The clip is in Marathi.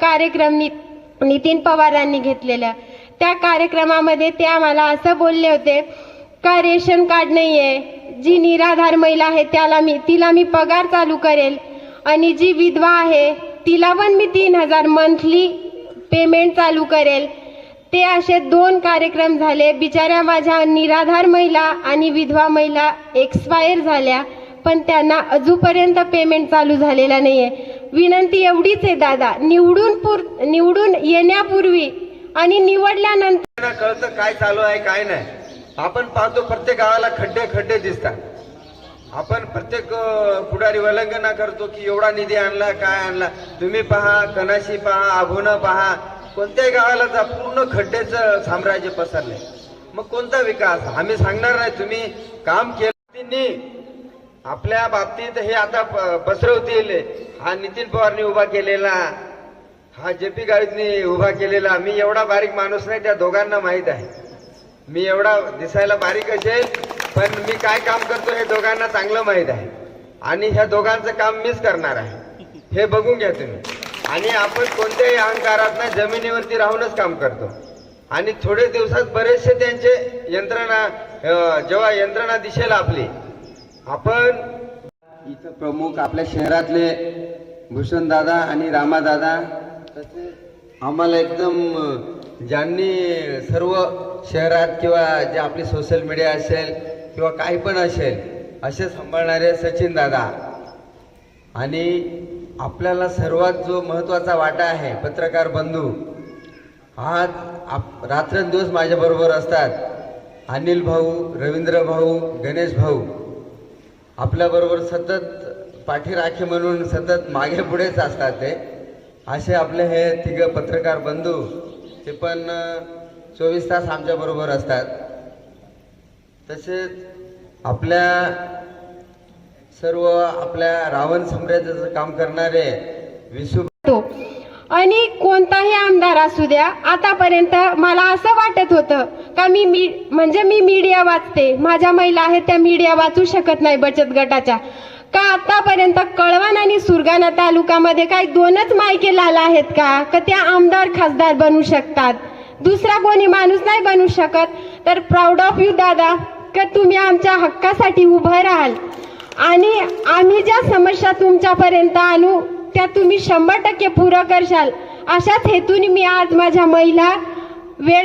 कार्यक्रम नि नितीन पवारांनी घेतलेला त्या कार्यक्रमामध्ये ते आम्हाला असं बोलले होते का रेशन कार्ड नाही आहे जी निराधार महिला आहे त्याला मी तिला मी पगार चालू करेल. आणि जी विधवा आहे तिला पण मी तीन हजार मंथली पेमेंट चालू करेल. ते असे दोन कार्यक्रम झाले. बिचाऱ्या माझ्या निराधार महिला आणि विधवा महिला एक्सपायर झाल्या पण त्यांना अजूनपर्यंत पेमेंट चालू झालेला नाही आहे विनंती एवढीच आहे दादा. निवडून पूर निवडून येण्यापूर्वी आणि निवडल्यानंतर कळतं काय चालू आहे काय नाही. आपण पाहतो प्रत्येक गावाला खड्डे खड्डे दिसतात. आपण प्रत्येक पुढारी वलंगना करतो की एवढा निधी आणला काय आणला. तुम्ही पहा कनाशी पहा आभोनं पहा. कोणत्याही गावाला जा पूर्ण खड्डेचं साम्राज्य पसरलंय. मग कोणता विकास? आम्ही सांगणार नाही तुम्ही काम केलं आपल्या बाबतीत हे आता प- पसरवतील. हा नितीन पवारनी उभा केलेला हा जे पी गावितनी उभा केलेला. मी एवढा बारीक माणूस नाही त्या दोघांना माहीत आहे. मी एवढा दिसायला बारीक असेल पण मी काय काम करतो हे दोघांना चांगलं माहीत आहे. आणि ह्या दोघांचं काम मीच करणार आहे. हे बघून घ्या तुम्ही. आणि आपण कोणत्याही अहंकारात जमिनीवरती राहूनच काम करतो. आणि थोडे दिवसात बरेचसे त्यांचे यंत्रणा जेव्हा यंत्रणा दिसेल आपली आपण इथं प्रमुख आपल्या शहरातले भूषणदादा आणि रामादादा तसेच आम्हाला एकदम ज्यांनी सर्व शहरात किंवा जे आपली सोशल मीडिया असेल किंवा काही पण असेल असे सांभाळणारे सचिन दादा. आणि आपल्याला सर्वात जो महत्त्वाचा वाटा आहे पत्रकार बंधू आज आप रात्रंदिवस माझ्याबरोबर असतात. अनिल भाऊ रवींद्र भाऊ गणेश भाऊ. आपल्याबरोबर सतत पाठीराखी म्हणून सतत मागे पुढेच असतात ते. असे आपले हे तिघ पत्रकार बंधू ते पण चोवीस तास आमच्याबरोबर असतात. तसेच आपल्या सर्व आपल्या रावण साम्राज्याचं काम करणारे विसू आणि कोणताही आमदार असू द्या आतापर्यंत मला असं वाटत होतं का मी मी म्हणजे मी मीडिया वाचते. माझ्या महिला आहेत त्या मीडिया वाचू शकत नाही बचत गटाच्या. का आतापर्यंत कळवण आणि सुरगाणा तालुक्यामध्ये काय दोनच मायके लाल आहेत का? का त्या आमदार खासदार बनू शकतात? दुसरा कोणी माणूस नाही बनू शकत. तर प्राऊड ऑफ यू दादा का तुम्ही आमच्या हक्कासाठी उभं राहाल? आणि आम्ही ज्या समस्या तुमच्यापर्यंत आणू त्या तुम्ही शंभर टक्के पुरं करशाल. अशाच हेतूने मी आज माझ्या महिला वेळ